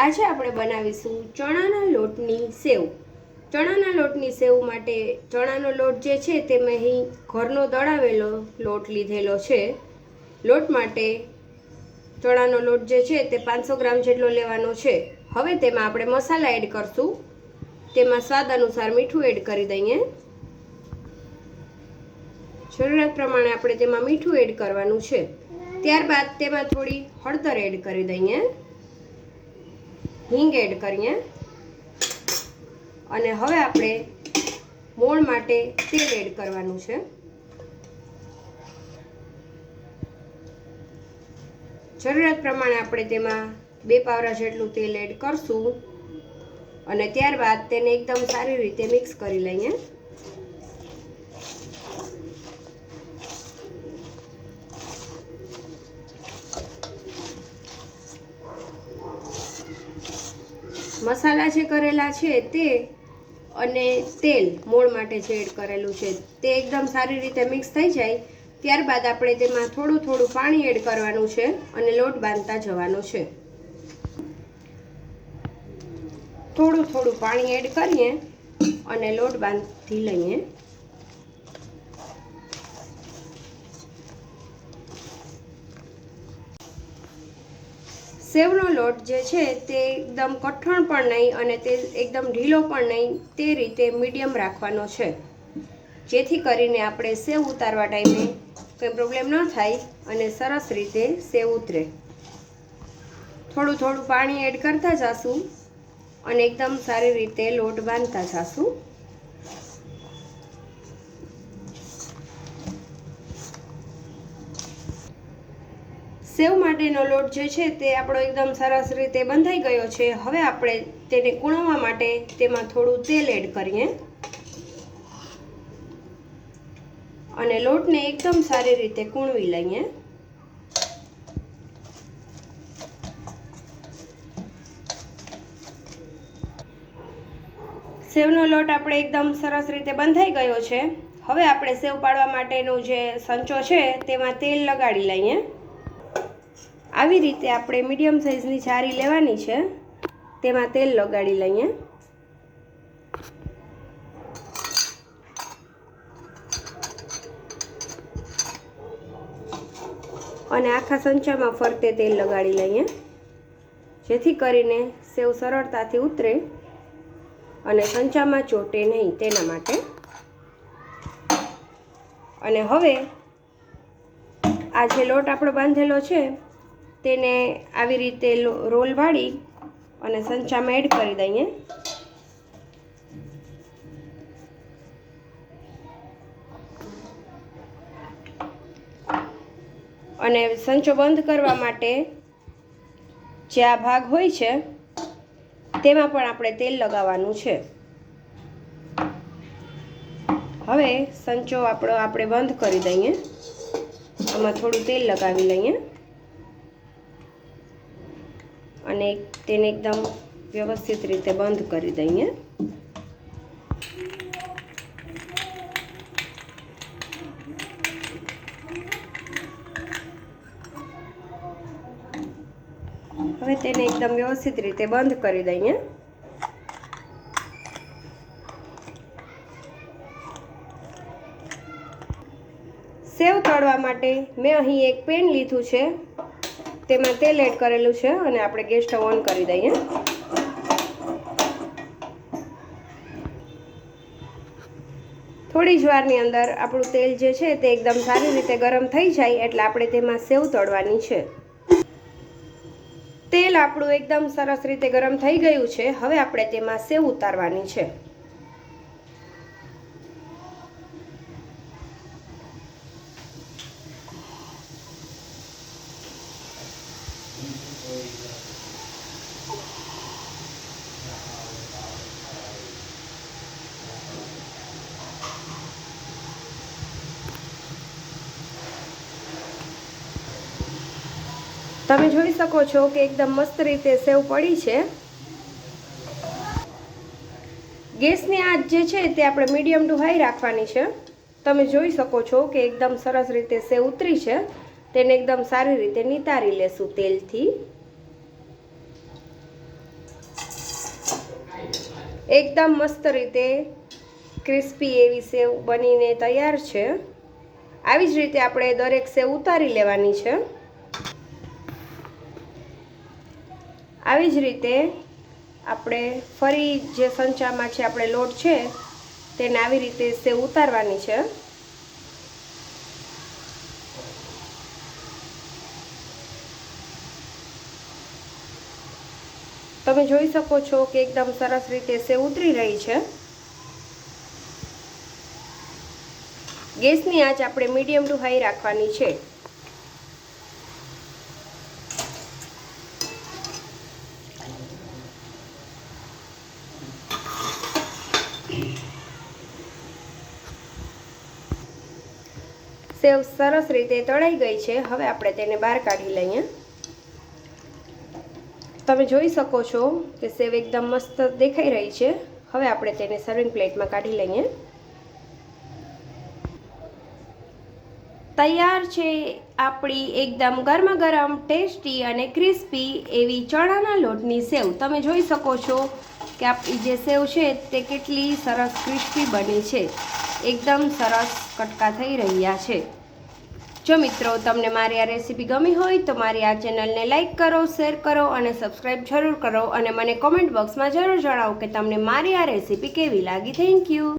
આજે આપણે બનાવીશું ચણાના લોટની સેવ. ચણાના લોટની સેવ માટે ચણાનો લોટ જે છે તે મેં અહીં ઘરનો દળાવેલો લોટ લીધેલો છે. લોટ માટે ચણાનો લોટ જે છે તે પાંચસો ગ્રામ જેટલો લેવાનો છે. હવે તેમાં આપણે મસાલા એડ કરશું. તેમાં સ્વાદ અનુસાર મીઠું એડ કરી દઈએ. જરૂરિયાત પ્રમાણે આપણે તેમાં મીઠું એડ કરવાનું છે. ત્યારબાદ તેમાં થોડી હળદર એડ કરી દઈએ. હિંગ એડ કરીએ. અને હવે આપણે મોણ માટે તેલ એડ કરવાનું છે. જરૂરિયાત પ્રમાણે આપણે તેમાં બે પાવરા જેટલું તેલ એડ કરશું. અને ત્યારબાદ તેને એકદમ સારી રીતે મિક્સ કરી લઈએ. મસાલા જે કરેલા છે તે અને તેલ મોણ માટે જે એડ કરેલું છે તે એકદમ સારી રીતે મિક્સ થઈ જાય, ત્યારબાદ આપણે તેમાં થોડું થોડું પાણી એડ કરવાનું છે અને લોટ બાંધતા જવાનો છે. થોડું થોડું પાણી એડ કરીએ અને લોટ બાંધી લઈએ. સેવનો લોટ જે છે તે એકદમ કઠણ પણ નહીં અને તે એકદમ ઢીલો પણ નહીં, તે રીતે મીડિયમ રાખવાનો છે. જેથી કરીને આપણે સેવ ઉતારવા ટાઈમે કંઈ પ્રોબ્લેમ ન થાય અને સરસ રીતે સેવ ઉતરે. થોડું થોડું પાણી એડ કરતા જાશું અને એકદમ સારી રીતે લોટ બાંધતા જાશું. સેવ માટેનો લોટ જે છે તે આપણો એકદમ સરસ રીતે બંધાઈ ગયો છે. હવે આપણે તેને કૂણવવા માટે તેમાં થોડું તેલ એડ કરીએ. અને લોટને એકદમ સારી રીતે કૂણવી લઈએ. સેવનો લોટ આપણે એકદમ સરસ રીતે બંધાઈ ગયો છે. હવે આપણે સેવ પાડવા માટેનું જે સંચો છે તેમાં તેલ લગાડી લઈએ. આવી રીતે આપણે મીડિયમ સાઇઝની છારી લેવાની છે. તેમાં તેલ લગાડી લઈએ. અને આખા સંચામાં ફરતે તેલ લગાડી લઈએ. જેથી કરીને સેવ સરળતાથી ઉતરે અને સંચામાં ચોટે નહીં તેના માટે. અને હવે આ જે લોટ આપણો બાંધેલો છે તેને આવી રીતે રોલ વાળી અને સંચામાં એડ કરી દઈએ. અને સંચો બંધ કરવા માટે જે આ ભાગ હોય છે, તેમાં પણ આપણે તેલ લગાવવાનું છે. હવે સંચો આપણો, આપણે બંધ કરી દઈએ. આમાં થોડું તેલ લગાવી લઈએ. અને તેને એકદમ વ્યવસ્થિત રીતે બંધ કરી દઈએ. હવે તેને એકદમ વ્યવસ્થિત રીતે બંધ કરી દઈએ. સેવ તળવા માટે મેં અહીં એક પેન લીધું છે. તેમાં તેલ એડ કરેલું છે અને આપણે ગેસ સ્ટવ ઓન કરી દઈએ. થોડી જ વારની અંદર આપણું તેલ જે છે તે એકદમ સારી રીતે ગરમ થઈ જાય એટલે આપણે તેમાં સેવ તળવાની છે. તેલ આપણું એકદમ સરસ રીતે ગરમ થઈ ગયું છે. હવે આપણે તેમાં સેવ ઉતારવાની છે. તમે જોઈ શકો છો કે એકદમ મસ્ત રીતે સેવ પડી છે. ગેસની આંચ જે છે તે આપણે મીડિયમ ટુ હાઈ રાખવાની છે. તમે જોઈ શકો છો કે એકદમ સરસ રીતે સેવ ઉતરી છે. તેને એકદમ સારી રીતે નિતારી લેશું તેલથી. એકદમ મસ્ત રીતે ક્રિસ્પી એવી સેવ બનીને તૈયાર છે. આવી જ રીતે આપણે દરેક સેવ ઉતારી લેવાની છે. આવી જ રીતે આપણે ફરી જે સંચામાં છે, આપણે લોટ છે, તેને આવી રીતે સેવ ઉતારવાની છે. તમે જોઈ શકો છો કે એકદમ સરસ રીતે સેવ ઉતરી રહી છે. ગેસની આંચ આપણે મીડિયમ ટુ હાઈ રાખવાની છે. સેવ સરસ રીતે તળાઈ ગઈ છે. હવે આપણે તેને બહાર કાઢી લઈએ. તમે જોઈ શકો છો કે સેવ એકદમ મસ્ત દેખાઈ રહી છે. હવે આપણે તેને સર્વિંગ પ્લેટમાં કાઢી લઈએ. તૈયાર છે આપણી એકદમ ગરમા ગરમ ટેસ્ટી અને ક્રિસ્પી એવી ચણાના લોટની સેવ. તમે જોઈ શકો છો કે આ જે સેવ છે તે કેટલી સરસ ક્રિસ્પી બની છે. એકદમ સરસ કટકા થઈ રહ્યા છે. જો મિત્રો તમને મારી આ રેસીપી ગમી હોય તો મારી આ ચેનલને લાઇક કરો, શેર કરો અને સબસ્ક્રાઈબ જરૂર કરો અને મને કોમેન્ટ બોક્સમાં જરૂર જણાવો કે તમને મારી આ રેસીપી કેવી લાગી. Thank you.